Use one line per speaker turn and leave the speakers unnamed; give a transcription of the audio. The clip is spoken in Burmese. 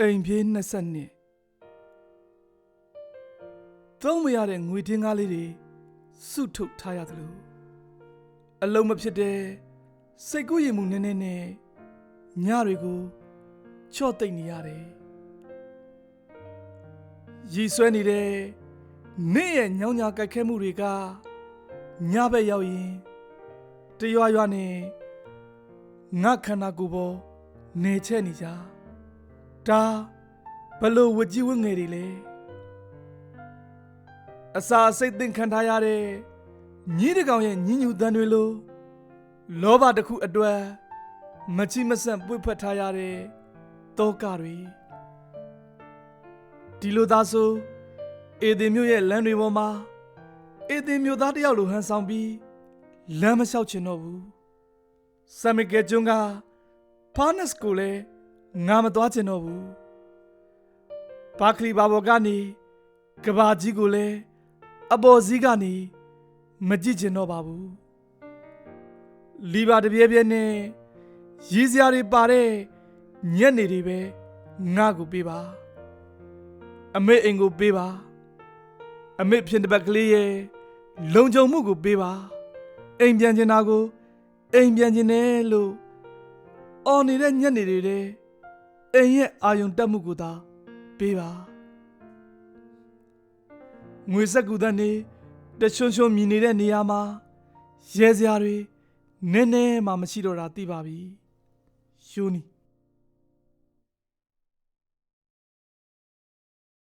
အိမ်ပြေး20နှစ်သုံးမရတဲ့ငွေတင်းကားလေးတွေစုထုတ်ထားရသလိုအလုံးမဖြစ်တဲ့စိတ်ကူးရင်မှုနည်းနည်းနဲ့ညတွေကိုချော့သိမ့်နေရတယ်ရည်ဆွဲနေတဲ့နေ့ရဲ့ညောင်ညာကြိုက်ခဲမှုတွေကညဘက်ရောက်ရင်တရွာရွာနဲ့ငါခန္ဓာကိုယ်ပေါ်နေချဲ့နေကြ ဒါဘလို့ဝကြီးဝငယ်တွေလဲအစာစိတ်သင်ခံထားရတဲ့ညီးတကောင်ရဲ့ညင်ညူတန်တွေလိုလောဘတစ်ခုအတွက်မချိမဆန့်ပွေ့ဖက်ထားရတဲ့တောကတွေဒီလိုသားဆိုအေဒင်မြို့ရဲ့လမ်းတွေပေါ်မှာအေဒင်မြို့သားတစ်ယောက်လိုဟန်ဆောင်ပြီးလမ်းမလျှောက်ချင်တော့ဘူးဆမ်မီကယ်ကျွန်းကဖာနက်စ်ကိုလည်း ငါမသွားချင်တော့ဘူးဘာခလီဘာဘော်ကနေကဘာကြီးကိုလည်းအပေါ်စီးကနေမကြည့်ချင်တော့ပါဘူးလီဘာတပြဲပြဲနဲ့ရည်စရာတွေပါတဲ့ညက်နေတွေပဲငါ့ကိုပေးပါအမေအိမ်ကိုပေးပါအမေဖြစ်တဲ့ဘက်ကလေးရဲ့လုံခြုံမှုကိုပေးပါအိမ်ပြန်ချင်တာကိုအိမ်ပြန်ချင်တယ်လို့အော်နေတဲ့ညက်နေတွေတဲ့ အိမ်ရဲ့အာယုံတက်မှုကိုသာပေးပါငွေစက်ကူတန်းနေတချွန်းချွန်းမြည်နေတဲ့နေရာမှာရဲစရာတွေနည်းနည်းမှမရှိတော့တာသိပါပြီယူနီ